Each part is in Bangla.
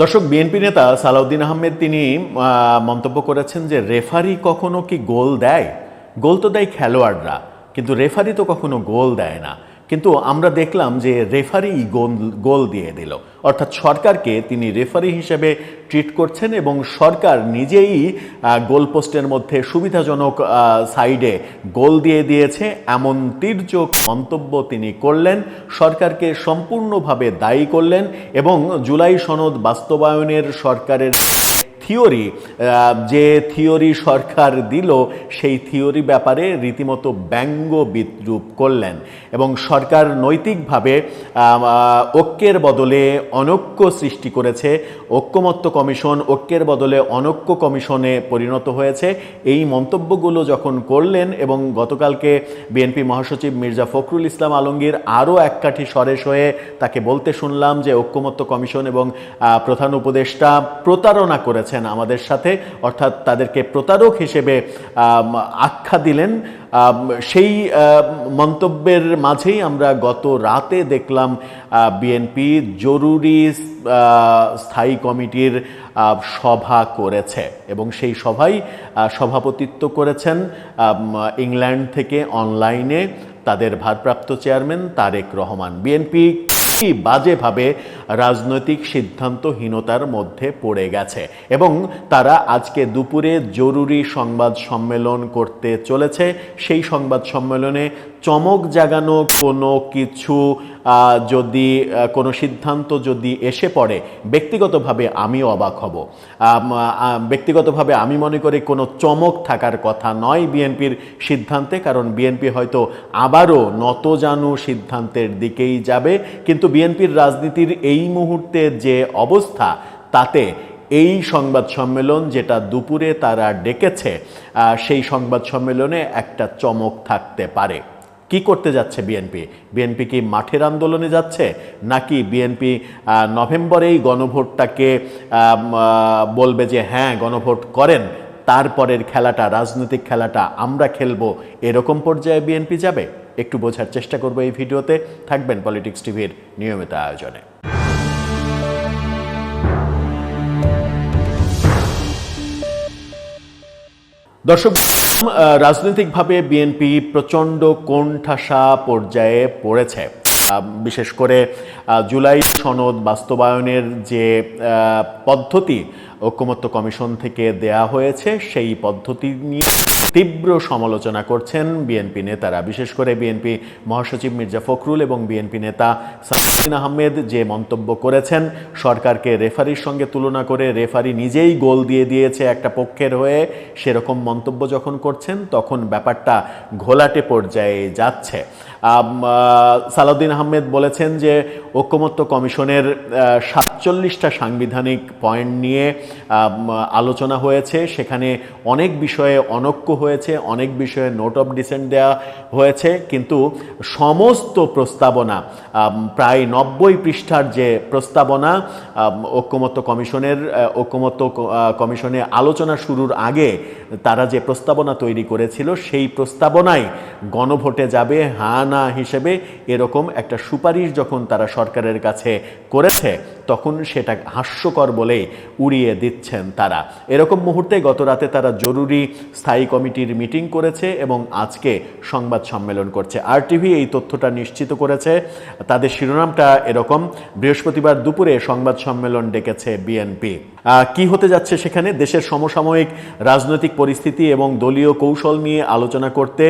দর্শক, বিএনপি নেতা সালাউদ্দিন আহমেদ তিনি মন্তব্য করেছেন যে রেফারি কখনো কি গোল দেয়? গোল তো দেয় খেলোয়াড়রা, কিন্তু রেফারি তো কখনো গোল দেয় না। কিন্তু আমরা দেখলাম যে রেফারি গোল গোল দিয়ে দিল। অর্থাৎ সরকারকে তিনি রেফারি হিসেবে ট্রিট করছেন এবং সরকার নিজেই আহ, গোল পোস্টের মধ্যে সুবিধাজনক সাইডে গোল দিয়ে দিয়েছে। এমন তীর্যক মন্তব্য তিনি করলেন সরকারকে সম্পূর্ণভাবে দায়ী করলেন এবং জুলাই সনদ বাস্তবায়নের সরকারের থিওরি যে থিওরি সরকার দিল, সেই থিওরি ব্যাপারে রীতিমতো ব্যঙ্গ বিদ্রুপ করলেন এবং সরকার নৈতিকভাবে ঐক্যের বদলে অনৈক্য সৃষ্টি করেছে। ঐক্যমত্য কমিশন ঐক্যের বদলে অনৈক্য কমিশনে পরিণত হয়েছে। এই মন্তব্যগুলো যখন করলেন এবং গতকালকে বিএনপি মহাসচিব মির্জা ফখরুল ইসলাম আলমগীর আরও এক কাঠি সরেস হয়ে তাকে বলতে শুনলাম যে ঐক্যমত্য কমিশন এবং প্রধান উপদেষ্টা প্রতারণা করেছেন আমাদের সাথে অর্থাৎ তাদেরকে প্রতারক হিসেবে আখ্যা দিলেন। সেই মন্তব্যের মাঝেই আমরা গত রাতে দেখলাম বিএনপি জরুরি স্থায়ী কমিটির সভা করেছে। এবং সেই আহ, সভাপতিত্ব করেছেন ইংল্যান্ড থেকে অনলাইনে তাদের ভারপ্রাপ্ত চেয়ারম্যান তারেক রহমান। বিএনপি কি বাজেভাবে রাজনৈতিক সিদ্ধান্তহীনতার মধ্যে পড়ে গেছে এবং তারা আজকে দুপুরে জরুরি সংবাদ সম্মেলন করতে চলেছে। সেই সংবাদ সম্মেলনে চমক জাগানো কোনো কিছু যদি কোনো সিদ্ধান্ত যদি এসে পড়ে, ব্যক্তিগতভাবে আমিও অবাক হব। ব্যক্তিগতভাবে আমি মনে করি কোনো চমক থাকার কথা নয় বিএনপির সিদ্ধান্তে, কারণ বিএনপি হয়তো আবারও নতজানু সিদ্ধান্তের দিকেই যাবে। কিন্তু বিএনপির রাজনীতির এই মুহূর্তে যে অবস্থা, তাতে এই সংবাদ সম্মেলন যেটা দুপুরে তারা ডেকেছে সেই সংবাদ সম্মেলনে একটা চমক থাকতে পারে। কি করতে যাচ্ছে বিএনপি? বিএনপি কি মাঠের আন্দোলনে যাচ্ছে? নাকি বিএনপি নভেম্বরেই গণভোটটাকে বলবে যে হ্যাঁ গণভোট করেন, তারপরের খেলাটা, রাজনৈতিক খেলাটা আমরা খেলব, এরকম পর্যায়ে বিএনপি যাবে? একটু বোঝার চেষ্টা করব এই ভিডিওতে। থাকবেন পলিটিক্স টিভির নিয়মিত আয়োজনে। দর্শক রাজনৈতিকভাবে বিএনপি প্রচণ্ড কোণঠাসা পর্যায়ে পড়েছে। বিশেষ করে জুলাই সনদ বাস্তবায়নের যে পদ্ধতি ঐক্যমত্য কমিশন থেকে দেয়া হয়েছে, সেই পদ্ধতি নিয়ে তীব্র সমালোচনা করছেন বিএনপি নেতারা, বিশেষ করে বিএনপি মহাসচিব মির্জা ফখরুল এবং বিএনপি নেতা সালাউদ্দিন আহমেদ যে মন্তব্য করেছেন, সরকারকে রেফারির সঙ্গে তুলনা করে রেফারি নিজেই গোল দিয়ে দিয়েছে একটা পক্ষের হয়ে, সেরকম মন্তব্য যখন করছেন তখন ব্যাপারটা ঘোলাটে পর্যায়ে যাচ্ছে। সালাউদ্দিন আহমেদ বলেছেন যে ঐক্যমত্য কমিশনের সাতচল্লিশটা সাংবিধানিক পয়েন্ট নিয়ে আলোচনা হয়েছে। সেখানে অনেক বিষয়ে অনৈক্য হয়েছে, অনেক বিষয়ে নোট অফ ডিসেন্ট দেওয়া হয়েছে। কিন্তু সমস্ত প্রস্তাবনা প্রায় নব্বই পৃষ্ঠার যে প্রস্তাবনা ঐক্যমত্য কমিশনের ঐক্যমত্য কমিশনে আলোচনা শুরুর আগে তারা যে প্রস্তাবনা তৈরি করেছিল, সেই প্রস্তাবনায় গণভোটে যাবে হ্যাঁ না হিসেবে এরকম একটা সুপারিশ যখন তারা সরকারের কাছে করেছে তখন সেটা হাস্যকর বলে উড়িয়ে দিচ্ছেন তারা। এরকম মুহূর্তে গত রাতে তারা জরুরি স্থায়ী কমিটির মিটিং করেছে এবং আজকে সংবাদ সম্মেলন করছে। আর টিভি এই তথ্যটা নিশ্চিত করেছে। তাদের শিরোনামটা এরকম, বৃহস্পতিবার দুপুরে সংবাদ সম্মেলন ডেকেছে বিএনপি। কি হতে যাচ্ছে সেখানে? দেশের সমসাময়িক রাজনৈতিক পরিস্থিতি এবং দলীয় কৌশল নিয়ে আলোচনা করতে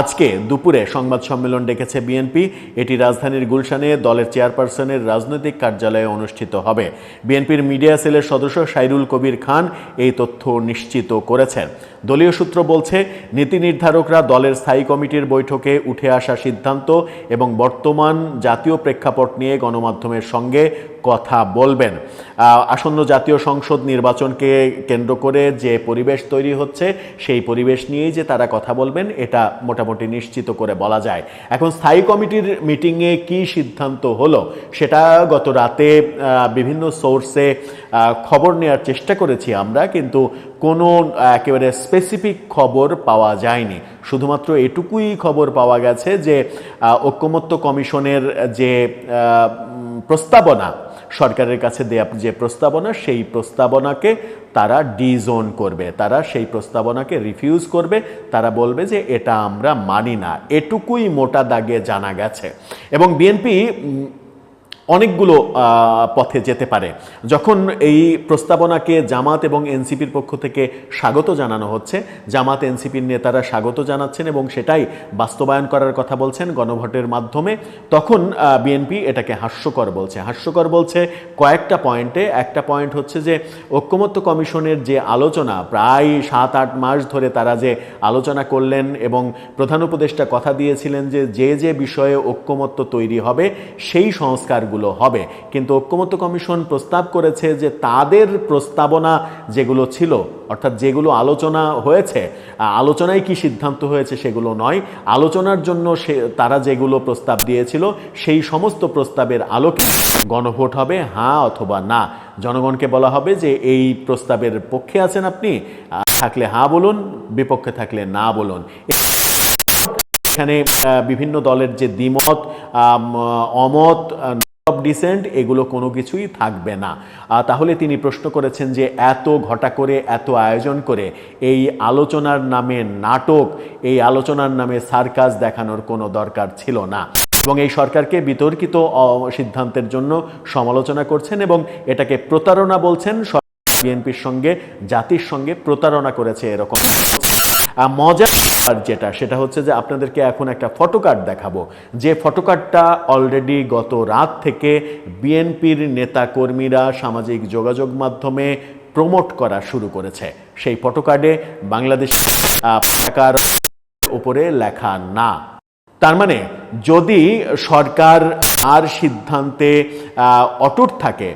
আজকে দুপুরে সংবাদ সম্মেলন ডেকেছে বিএনপি। এটি রাজধানীর গুলশানে দলের চেয়ারপারসনের রাজনৈতিক কার্যালয়ে অনুষ্ঠিত হবে। বিএনপির মিডিয়া সেলের সদস্য সাইরুল কবির খান এই তথ্য নিশ্চিত করেছেন। দলীয় সূত্র বলছে, নীতি নির্ধারকরা দলের স্থায়ী কমিটির বৈঠকে উঠে আসা সিদ্ধান্ত এবং বর্তমান জাতীয় প্রেক্ষাপট নিয়ে গণমাধ্যমের সঙ্গে কথা বলবেন। আসন্ন জাতীয় সংসদ নির্বাচনকে কেন্দ্র করে যে পরিবেশ তৈরি হচ্ছে, সেই পরিবেশ নিয়েই যে তারা কথা বলবেন, এটা মোটামুটি নিশ্চিত করে বলা যায়। এখন স্থায়ী কমিটির মিটিংয়ে কি সিদ্ধান্ত হলো, সেটা গত রাতে বিভিন্ন সোর্সে খবর নেওয়ার চেষ্টা করেছি আমরা, কিন্তু কোনো একেবারে স্পেসিফিক খবর পাওয়া যায়নি। শুধুমাত্র এটুকুই খবর পাওয়া গেছে যে ঐক্যমত্য কমিশনের যে প্রস্তাবনা। সরকারের কাছে দেয়া যে প্রস্তাবনা, সেই প্রস্তাবনাকে তারা ডিজোন করবে। তারা সেই প্রস্তাবনাকে রিফিউজ করবে। তারা বলবে যে, এটা আমরা মানি না। এটুকুই মোটা দাগে জানা গেছে। এবং বিএনপি অনেকগুলো পথে যেতে পারে। যখন এই প্রস্তাবনাকে জামাত এবং এনসিপির পক্ষ থেকে স্বাগত জানানো হচ্ছে, জামাত, এনসিপির নেতারা স্বাগত জানাচ্ছেন এবং সেটাই বাস্তবায়ন করার কথা বলছেন গণভোটের মাধ্যমে, তখন বিএনপি এটাকে হাস্যকর বলছে। হাস্যকর বলছে কয়েকটা পয়েন্টে। একটা পয়েন্ট হচ্ছে যে, ঐক্যমত্য কমিশনের যে আলোচনা, প্রায় সাত, আট মাস ধরে তারা যে আলোচনা করলেন এবং প্রধান উপদেষ্টা কথা দিয়েছিলেন যে যে যে বিষয়ে ঐক্যমত্য তৈরি হবে, সেই সংস্কারগুলো হবে। কিন্তু ঐক্যমত্য কমিশন প্রস্তাব করেছে যে তাদের প্রস্তাবনা যেগুলো ছিল, অর্থাৎ যেগুলো আলোচনা হয়েছে আলোচনায় কি সিদ্ধান্ত হয়েছে সেগুলো নয়। আলোচনার জন্য সে, তারা যেগুলো প্রস্তাব দিয়েছিল, সেই সমস্ত প্রস্তাবের আলোকে গণভোট হবে হ্যাঁ অথবা না। জনগণকে বলা হবে যে এই প্রস্তাবের পক্ষে আছেন আপনি থাকলে হ্যাঁ বলুন, বিপক্ষে থাকলে না বলুন। এখানে বিভিন্ন দলের যে দ্বিমত অমত ডিসেন্ট এগুলো কোনো কিছুই থাকবে না। তাহলে তিনি প্রশ্ন করেছেন যে এত ঘটা করে, এত আয়োজন করে এই আলোচনার নামে নাটক, এই আলোচনার নামে সার্কাস দেখানোর কোনো দরকার ছিল না। এবং এই সরকারকে বিতর্কিত সিদ্ধান্তের জন্য সমালোচনা করছেন এবং এটাকে প্রতারণা বলছেন বিএনপির সঙ্গে, জাতির সঙ্গে প্রতারণা করেছে এরকম। মজার যেটা, সেটা হচ্ছে যে আপনাদেরকে এখন একটা ফটোকার্ড দেখাবো। যে ফটোকার্ডটা অলরেডি গত রাত থেকে বিএনপির নেতা কর্মীরা সামাজিক যোগাযোগ মাধ্যমে প্রমোট করা শুরু করেছে। সেই ফটোকার্ডে বাংলাদেশ পতাকার উপরে লেখা না। তার মানে যদি সরকার আর সিদ্ধান্তে অটুট থাকে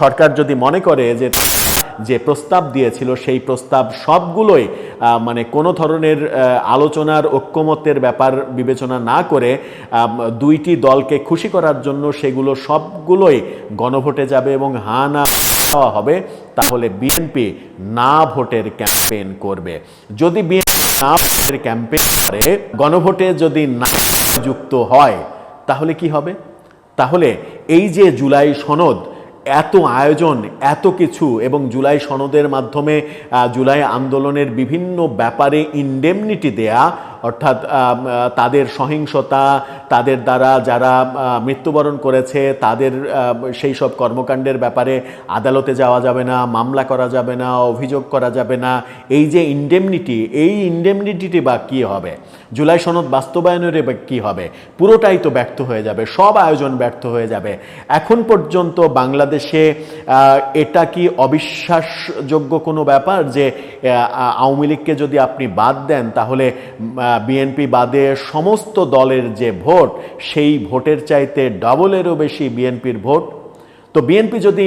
সরকার যদি মনে করে যে যে প্রস্তাব দিয়েছিল, সেই প্রস্তাব সবগুলোই মানে কোনো ধরনের আলোচনার ঐক্যমত্যের ব্যাপার বিবেচনা না করে দুইটি দলকে খুশি করার জন্য সেগুলো সবগুলোই গণভোটে যাবে এবং হা না হবে, তাহলে বিএনপি না ভোটের ক্যাম্পেইন করবে। যদি বিএনপি না ভোটের ক্যাম্পেইন করে, গণভোটে যদি না যুক্ত হয়, তাহলে কি হবে? তাহলে এই যে জুলাই সনদ এত আয়োজন এত কিছু এবং জুলাই সনদের মাধ্যমে জুলাই আন্দোলনের বিভিন্ন ব্যাপারে ইনডেমনিটি দেয়া অর্থাৎ তাদের সহিংসতা, তাদের দ্বারা যারা মৃত্যুবরণ করেছে, তাদের সেই সব কর্মকাণ্ডের ব্যাপারে আদালতে যাওয়া যাবে না, মামলা করা যাবে না, অভিযোগ করা যাবে না। এই যে ইন্ডেমনিটি এই ইন্ডেমনিটিটি বা কী হবে? জুলাই সনদ বাস্তবায়নের বা কী হবে? পুরোটাই তো ব্যর্থ হয়ে যাবে, সব আয়োজন ব্যর্থ হয়ে যাবে। এখন পর্যন্ত বাংলাদেশে এটা কি অবিশ্বাসযোগ্য কোনো ব্যাপার যে আওয়ামী লীগকে যদি আপনি বাদ দেন, তাহলে বিএনপি বাদে সমস্ত দলের যে ভোট, সেই ভোটের চাইতে ডবলেরও বেশি বিএনপির ভোট। তো বিএনপি যদি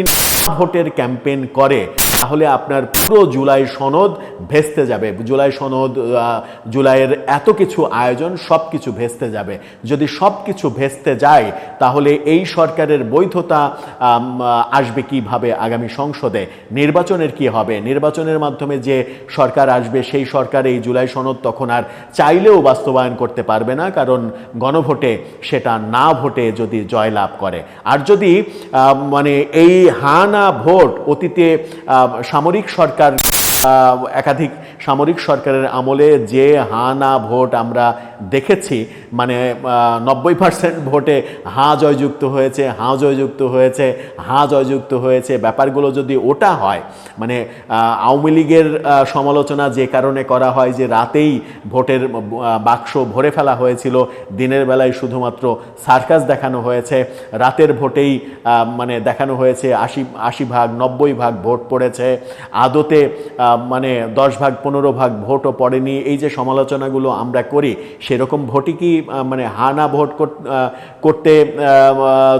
ভোটের ক্যাম্পেইন করে তাহলে আপনার পুরো জুলাই সনদ ভেস্তে যাবে। জুলাই সনদ জুলাইয়ের এত কিছু আয়োজন সব কিছু ভেস্তে যাবে। যদি সব কিছু ভেস্তে যায়, তাহলে এই সরকারের বৈধতা আসবে কীভাবে আগামী সংসদে? নির্বাচনের কি হবে? নির্বাচনের মাধ্যমে যে সরকার আসবে, সেই সরকার এই জুলাই সনদ তখন আর চাইলেও বাস্তবায়ন করতে পারবে না, কারণ গণভোটে সেটা না ভোটে যদি জয়লাভ করে। আর যদি মানে এই হা না ভোট অতীতে সামরিক সরকার একাধিক সামরিক সরকারের আমলে যে হা না ভোট আমরা দেখেছি মানে নব্বই পার্সেন্ট ভোটে হা জয়যুক্ত হয়েছে, হা জয়যুক্ত হয়েছে, হা জয়যুক্ত হয়েছে, ব্যাপারগুলো যদি ওটা হয় মানে আওয়ামী লীগের সমালোচনা যে কারণে করা হয় যে রাতেই ভোটের বাক্স ভরে ফেলা হয়েছিল, দিনের বেলায় শুধুমাত্র সার্কাস দেখানো হয়েছে, রাতের ভোটেই মানে দেখানো হয়েছে আশি আশি ভাগ, নব্বই ভাগ ভোট পড়েছে, আদতে মানে দশ ভাগ, পনেরো ভাগ ভোটও পড়েনি। এই যে সমালোচনাগুলো আমরা করি, সেরকম ভোটই কি মানে হানা ভোট করতে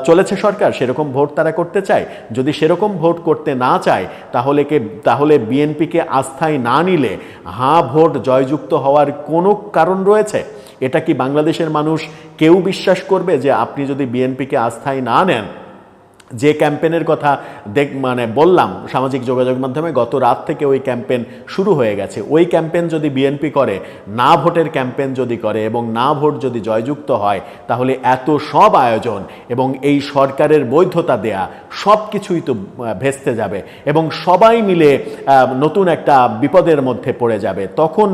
চলেছে সরকার? সেরকম ভোট তারা করতে চায়? যদি সেরকম ভোট করতে না চায়, তাহলে কে, তাহলে বিএনপিকে আস্থায় না নিলে হাঁ ভোট জয়যুক্ত হওয়ার কোনো কারণ রয়েছে? এটা কি বাংলাদেশের মানুষ কেউ বিশ্বাস করবে যে আপনি যদি বিএনপিকে আস্থায় না নেন যে ক্যাম্পেনের কথা দেখ মানে বললাম সামাজিক যোগাযোগ মাধ্যমে, গত রাত থেকে ওই ক্যাম্পেন শুরু হয়ে গেছে। ওই ক্যাম্পেন যদি বিএনপি করে, না ভোটের ক্যাম্পেন যদি করে এবং না ভোট যদি জয়যুক্ত হয়, তাহলে এত সব আয়োজন এবং এই সরকারের বৈধতা দেয়া সব কিছুই তো ভেস্তে যাবে এবং সবাই মিলে নতুন একটা বিপদের মধ্যে পড়ে যাবে। তখন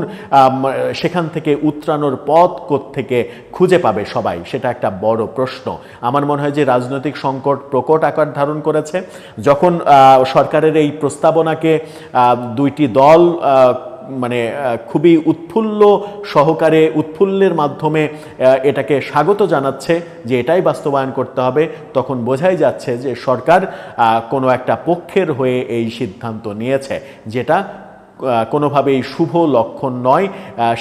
সেখান থেকে উত্রানোর পথ থেকে খুঁজে পাবে সবাই? সেটা একটা বড় প্রশ্ন। আমার মনে হয় যে রাজনৈতিক সংকট প্রকট আকার ধারণ করেছে। যখন সরকারের এই প্রস্তাবনাকে দুইটি দল মানে খুবই উৎফুল্ল সহকারে, উৎফুল্লের মাধ্যমে এটাকে স্বাগত জানাচ্ছে যে এটাই বাস্তবায়ন করতে হবে, তখন বোঝাই যাচ্ছে যে সরকার কোনো একটা পক্ষের হয়ে এই সিদ্ধান্ত নিয়েছে, যেটা কোনোভাবেই শুভ লক্ষণ নয়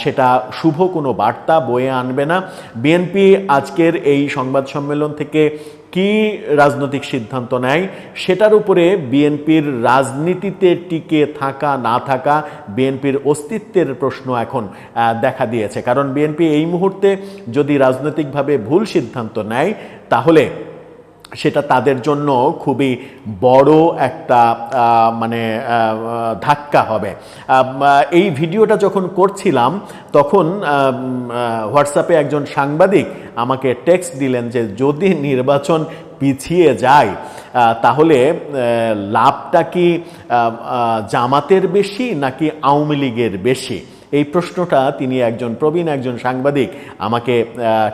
সেটা শুভ কোনো বার্তা বয়ে আনবে না। বিএনপি আজকের এই সংবাদ সম্মেলন থেকে কি রাজনৈতিক সিদ্ধান্ত নেয়, সেটার উপরে বিএনপির রাজনীতিতে টিকে থাকা, না থাকা বিএনপির অস্তিত্বের প্রশ্ন এখন দেখা দিয়েছে। কারণ বিএনপি এই মুহূর্তে যদি রাজনৈতিকভাবে ভুল সিদ্ধান্ত নেয়, তাহলে সেটা তাদের জন্য খুবই বড় একটা মানে ধাক্কা হবে। এই ভিডিওটা যখন করছিলাম, তখন হোয়াটসঅ্যাপে একজন সাংবাদিক আমাকে টেক্সট দিলেন যে, যদি নির্বাচন পিছিয়ে যায় তাহলে লাভটা কি জামাতের বেশি নাকি আওয়ামী লীগের বেশি? এই প্রশ্নটা তিনি একজন প্রবীণ, একজন সাংবাদিক আমাকে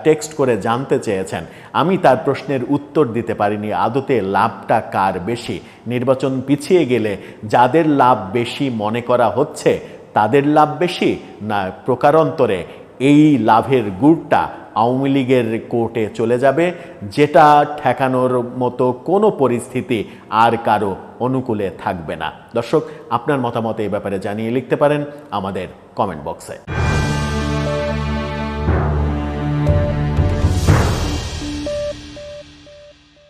টেক্সট করে জানতে চেয়েছেন। আমি তার প্রশ্নের উত্তর দিতে পারিনি। আদতে লাভটা কার বেশি? নির্বাচন পিছিয়ে গেলে যাদের লাভ বেশি মনে করা হচ্ছে, তাদের লাভ বেশি? না, প্রকারান্তরে এই লাভের গুড়টা আওয়ামী লীগের কোর্টে চলে যাবে, যেটা ঠেকানোর মতো কোনো পরিস্থিতি আর কারও অনুকূলে থাকবে না। দর্শক, আপনার মতামত এই ব্যাপারে জানিয়ে লিখতে পারেন আমাদের কমেন্ট বক্সে